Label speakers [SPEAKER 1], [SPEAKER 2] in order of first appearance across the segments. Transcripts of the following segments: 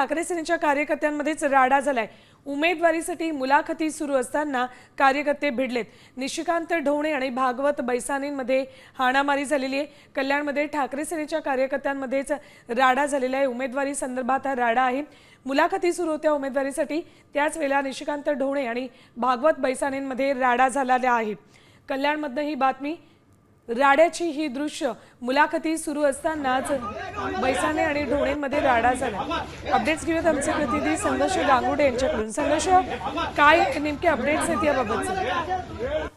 [SPEAKER 1] ठाकरे सेनेच्या कार्यकर्त्यांमध्येच राडा झालाय. उमेदवारीसाठी मुलाखती सुरू असताना कार्यकर्ते भिडलेत. निशिकांत ढोणे आणि भागवत बैसानींमध्ये हाणामारी झालेली आहे. कल्याणमध्ये ठाकरे सेनेच्या कार्यकर्त्यांमध्येच राडा झालेला आहे. उमेदवारी संदर्भात हा राडा आहे. मुलाखती सुरू होत्या उमेदवारीसाठी. त्याच वेळेला निशिकांत ढोणे आणि भागवत बैसानींमध्ये राडा झालेला आहे. कल्याणमधनं ही बातमी राड्याची ही दृश्य मुलाखती सुरू असतानाच बैसाने आणि ढोणेमध्ये राडा झाला. अपडेट्स घेऊयात आमचे प्रतिनिधी संघर्ष गांगुडे यांच्याकडून. संघर्ष काय नेमके अपडेट्स आहेत याबाबतचे?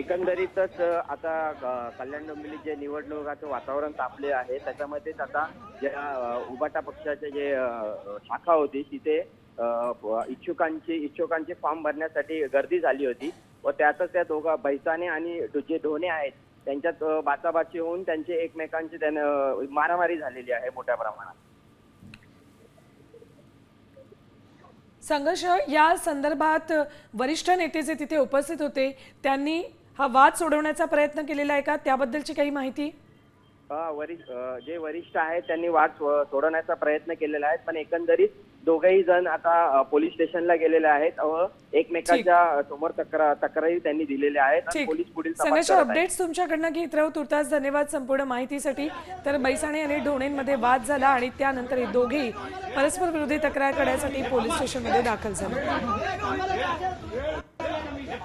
[SPEAKER 2] एकंदरीतच आता कल्याण डोंबिवली जे निवडणुकाचं वातावरण तापले आहे त्याच्यामध्येच आता ज्या उबाटा पक्षाचे जे शाखा होती तिथे इच्छुकांची इच्छुकांचे फॉर्म भरण्यासाठी गर्दी झाली होती. व त्यातच त्या दोघा बैसाने आणि जे ढोणे आहेत त्यांच्यात बाचाबाची होऊन त्यांचे एकमेकांची त्यानं मारामारी झालेली आहे मोठ्या प्रमाणात.
[SPEAKER 1] संघर्ष या संदर्भात वरिष्ठ नेते जे तिथे उपस्थित होते त्यांनी हा वाद सोडवण्याचा प्रयत्न केलेला आहे का? त्याबद्दलची काही माहिती?
[SPEAKER 2] वरिष्ठ जे वरिष्ठ आहेत त्यांनी वाद सोडवण्याचा प्रयत्न केलेला आहे. पण एकंदरीत दोघेही जण आता पोलीस स्टेशनला गेलेले आहेत. व एकमेकांच्या समोर तक्रार तक्रारी त्यांनी दिलेल्या आहेत पोलीस पुढील.
[SPEAKER 1] अपडेट्स तुमच्याकडनं घेत राहू. तुर्तास धन्यवाद संपूर्ण माहितीसाठी. तर बैसाणे आणि ढोणेंमध्ये वाद झाला आणि त्यानंतर हे दोघेही परस्पर विरोधी तक्रार करण्यासाठी पोलीस स्टेशनमध्ये दाखल झाले.